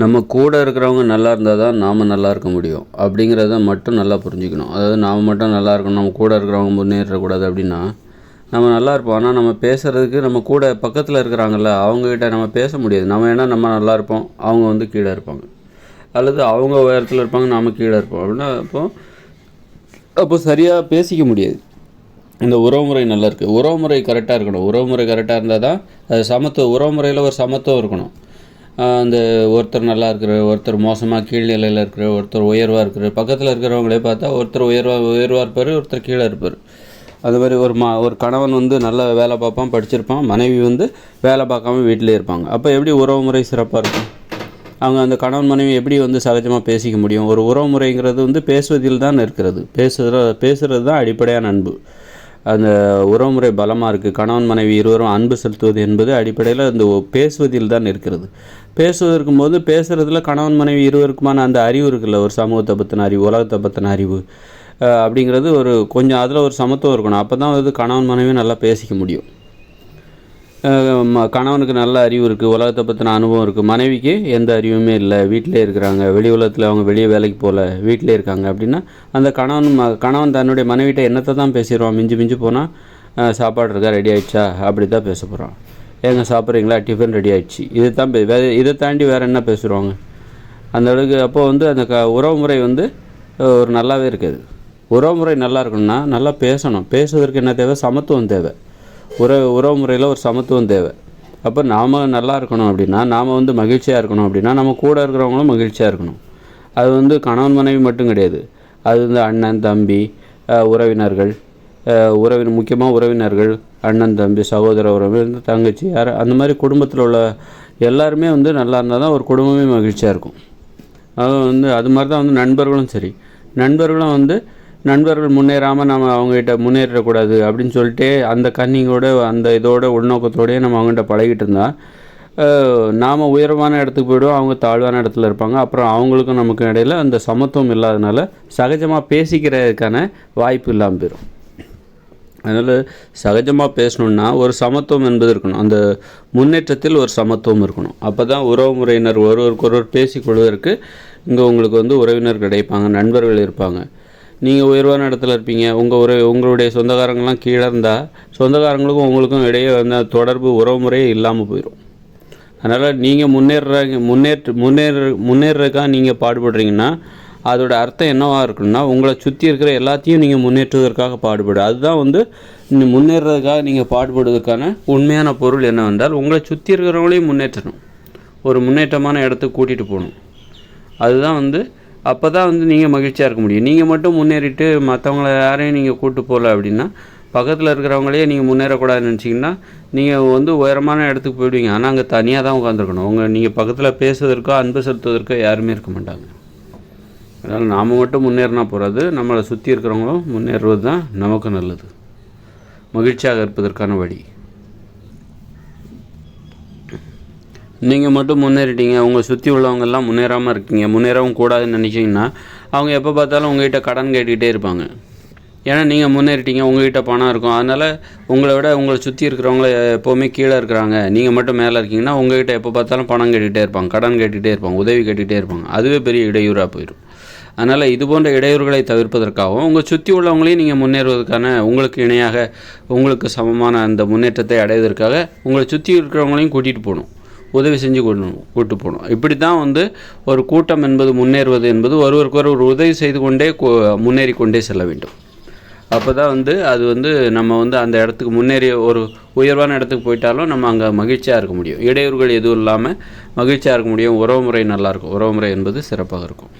நம்ம கூட இருக்கிறவங்க நல்லா இருந்தால் தான் நாம் நல்லா இருக்க முடியும். அப்படிங்கிறத மட்டும் நல்லா புரிஞ்சுக்கணும். அதாவது நாம் மட்டும் நல்லா இருக்கணும் நம்ம கூட இருக்கிறவங்க முன்னேறக்கூடாது அப்படின்னா நம்ம நல்லா இருப்போம். ஆனால் நம்ம பேசுகிறதுக்கு நம்ம கூட பக்கத்தில் இருக்கிறாங்கல்ல அவங்கக்கிட்ட நம்ம பேச முடியாது. நம்ம ஏன்னா நம்ம நல்லா இருப்போம் அவங்க வந்து கீழே இருப்பாங்க. அல்லது அவங்க உயரத்தில் இருப்பாங்க நாம் கீழே இருப்போம். அப்படின்னா அப்போ அப்போ சரியாக பேசிக்க முடியாது. இந்த உறவுமுறை நல்லா இருக்குது உறவுமுறை கரெக்டாக இருக்கணும். உறவுமுறை கரெக்டாக இருந்தால் தான் அது சமத்துவம் உறவுமுறையில் ஒரு சமத்துவம் இருக்கணும். அந்த ஒருத்தர் நல்லா இருக்கிற ஒருத்தர் மோசமாக கீழ் நிலையில் இருக்கிற ஒருத்தர் உயர்வாக இருக்கிற பக்கத்தில் இருக்கிறவங்களே பார்த்தா ஒருத்தர் உயர்வாக உயர்வாக இருப்பார் ஒருத்தர் கீழே இருப்பார். அது மாதிரி ஒரு மா ஒரு கணவன் வந்து நல்ல வேலை பார்ப்பான் படிச்சிருப்பான் மனைவி வந்து வேலை பார்க்காம வீட்டிலே இருப்பாங்க. அப்போ எப்படி உறவுமுறை சிறப்பாக இருக்கும்? அவங்க அந்த கணவன் மனைவி எப்படி வந்து சகஜமாக பேசிக்க முடியும்? ஒரு உறவுமுறைங்கிறது வந்து பேசுவதில் தான் இருக்கிறது. பேசுகிற பேசுகிறது தான் அடிப்படையான அன்பு. அந்த உறவுமுறை பலமாக இருக்குது கணவன் மனைவி இருவரும் அன்பு செலுத்துவது என்பது அடிப்படையில் அந்த பேசுவதில் தான் இருக்கிறது பேசுவதற்கும் போது பேசுகிறதுல கணவன் மனைவி இருவருக்குமான அந்த அறிவு இருக்குல்ல. ஒரு சமூகத்தை பற்றின அறிவு உலகத்தை பற்றின அறிவு. அப்படிங்கிறது ஒரு கொஞ்சம் அதில் ஒரு சமத்துவம் இருக்கணும். அப்போ தான் வந்து கணவன் மனைவி நல்லா பேசிக்க முடியும். கணவனுக்கு நல்ல அறிவு இருக்குது உலகத்தை பற்றின அனுபவம் இருக்குது மனைவிக்கு எந்த அறிவுமே இல்லை வீட்டிலே இருக்கிறாங்க வெளி உலகத்தில் அவங்க வெளியே வேலைக்கு போகல வீட்டிலே இருக்காங்க அப்படின்னா அந்த கணவன் ம கணவன் தன்னுடைய மனைவிட்ட என்னத்தை தான் பேசிடுவான்? மிஞ்சி மிஞ்சி போனால் சாப்பாடு இருக்கா ரெடி ஆயிடுச்சா? அப்படி தான் பேச போகிறான் ஏங்க சாப்பிட்றீங்களா? டிஃபன் ரெடி ஆயிடுச்சு. இதை தான் வேறு இதை தாண்டி வேறு என்ன பேசுகிறாங்க அந்த அளவுக்கு அப்போது வந்து அந்த க உறவுமுறை வந்து ஒரு நல்லாவே இருக்குது உறவுமுறை நல்லா இருக்கணும்னா நல்லா பேசணும். பேசுவதற்கு என்ன தேவை? சமத்துவம் தேவை. உறவு உறவு முறையில் ஒரு சமத்துவம் தேவை. அப்போ நாம் நல்லா இருக்கணும் அப்படின்னா நாம் வந்து மகிழ்ச்சியாக இருக்கணும் அப்படின்னா நம்ம கூட இருக்கிறவங்களும் மகிழ்ச்சியாக இருக்கணும். அது வந்து கணவன் மனைவி மட்டும் கிடையாது. அது வந்து அண்ணன் தம்பி உறவினர்கள் உறவின் முக்கியமாக உறவினர்கள் அண்ணன் தம்பி சகோதர உறவினர் தங்கச்சி யார் அந்த மாதிரி குடும்பத்தில் உள்ள எல்லாருமே வந்து நல்லா இருந்தால் தான் ஒரு குடும்பமே மகிழ்ச்சியாக இருக்கும். அது வந்து அது மாதிரி தான் வந்து நண்பர்களும் சரி. நண்பர்களும் வந்து நண்பர்கள் முன்னேறாமல் நம்ம அவங்ககிட்ட முன்னேறக்கூடாது அப்படின்னு சொல்லிட்டு அந்த கன்னிங்கோட அந்த இதோட உள்நோக்கத்தோடய நம்ம அவங்ககிட்ட பழகிட்டு இருந்தால் நாம் உயரமான இடத்துக்கு போய்டுவோம் அவங்க தாழ்வான இடத்துல இருப்பாங்க. அப்புறம் அவங்களுக்கும் நமக்கும் இடையில் அந்த சமத்துவம் இல்லாதனால சகஜமாக பேசிக்கிறதுக்கான வாய்ப்பு இல்லாமல் போயிடும் அதனால் சகஜமாக பேசணுன்னா ஒரு சமத்துவம் என்பது இருக்கணும். அந்த முன்னேற்றத்தில் ஒரு சமத்துவம் இருக்கணும். அப்போ தான் உறவு முறையினர் ஒருவருக்கு ஒருவர் பேசிக்கொள்வதற்கு இங்கே உங்களுக்கு வந்து உறவினர் கிடைப்பாங்க நண்பர்கள் இருப்பாங்க. நீங்கள் உயர்வான இடத்துல இருப்பீங்க. உங்கள் ஒரு உங்களுடைய சொந்தக்காரங்களாம் கீழே இருந்தால் சொந்தக்காரங்களுக்கும் உங்களுக்கும் இடையே வந்து தொடர்பு உறவு முறையே இல்லாமல் போயிடும் அதனால் நீங்கள் முன்னேறுறாங்க முன்னேற்ற முன்னேற முன்னேறதுக்காக நீங்கள் பாடுபடுறீங்கன்னா அதோட அர்த்தம் என்னவாக இருக்குன்னா உங்களை சுற்றி இருக்கிற எல்லாத்தையும் நீங்கள் முன்னேற்றுவதற்காக பாடுபடு. அதுதான் வந்து முன்னேறதுக்காக நீங்கள் பாடுபடுவதற்கான உண்மையான பொருள் என்னவென்றால் உங்களை சுற்றி இருக்கிறவங்களையும் முன்னேற்றணும். ஒரு முன்னேற்றமான இடத்துக்கு கூட்டிகிட்டு போகணும். அதுதான் வந்து அப்போ தான் வந்து நீங்கள் மகிழ்ச்சியாக இருக்க முடியும். நீங்கள் மட்டும் முன்னேறிட்டு மற்றவங்கள யாரையும் நீங்கள் கூப்பிட்டு போகல அப்படின்னா பக்கத்தில் இருக்கிறவங்களே நீங்கள் முன்னேறக்கூடாதுன்னு நினச்சிங்கன்னா நீங்கள் வந்து உயரமான இடத்துக்கு போயிடுவீங்க. ஆனால் அங்கே தனியாக தான் உட்காந்துருக்கணும் உங்கள் நீங்கள் பக்கத்தில் பேசுவதற்கோ அன்பு செலுத்துவதற்கோ யாருமே இருக்க மாட்டாங்க. அதனால் நாம் மட்டும் முன்னேறினா போகிறது நம்மளை சுற்றி இருக்கிறவங்களும் முன்னேறுவது தான் நமக்கு நல்லது. மகிழ்ச்சியாக இருப்பதற்கான வழி. நீங்கள் மட்டும் முன்னேறிட்டீங்க உங்களை சுற்றி உள்ளவங்கெல்லாம் முன்னேறாமல் இருக்கீங்க முன்னேறவும் கூடாதுன்னு நினச்சிங்கன்னா அவங்க எப்போ பார்த்தாலும் உங்ககிட்ட கடன் கேட்டுக்கிட்டே இருப்பாங்க. ஏன்னா நீங்கள் முன்னேறிட்டீங்க உங்கள்கிட்ட பணம் இருக்கும். அதனால் உங்களை விட உங்களை சுற்றி இருக்கிறவங்கள எப்போவுமே கீழே இருக்கிறாங்க. நீங்கள் மட்டும் மேலே இருக்கீங்கன்னா உங்கள்கிட்ட எப்போ பார்த்தாலும் பணம் கேட்டுக்கிட்டே இருப்பாங்க கடன் கேட்டுக்கிட்டே இருப்பாங்க உதவி கேட்டுக்கிட்டே இருப்பாங்க. அதுவே பெரிய இடையூறாக போயிடும். அதனால் இது போன்ற இடையூறுகளை தவிர்ப்பதற்காகவும் உங்கள் சுற்றி உள்ளவங்களையும் நீங்கள் முன்னேறுவதற்கான உங்களுக்கு இணையாக உங்களுக்கு சமமான அந்த முன்னேற்றத்தை அடைவதற்காக உங்களை சுற்றி இருக்கிறவங்களையும் கூட்டிகிட்டு போகணும். உதவி செஞ்சு கொண்டு கூட்டு போகணும். இப்படி தான் வந்து ஒரு கூட்டம் என்பது முன்னேறுவது என்பது ஒருவருக்கொருவர் ஒரு உதவி செய்து கொண்டே முன்னேறி கொண்டே செல்ல வேண்டும். அப்போ தான் வந்து அது வந்து நம்ம வந்து அந்த இடத்துக்கு முன்னேறி ஒரு உயர்வான இடத்துக்கு போயிட்டாலும் நம்ம அங்கே மகிழ்ச்சியாக இருக்க முடியும். இடையூறுகள் எதுவும் இல்லாமல் மகிழ்ச்சியாக இருக்க முடியும். உறவுமுறை நல்லாயிருக்கும் உறவுமுறை என்பது சிறப்பாக இருக்கும்.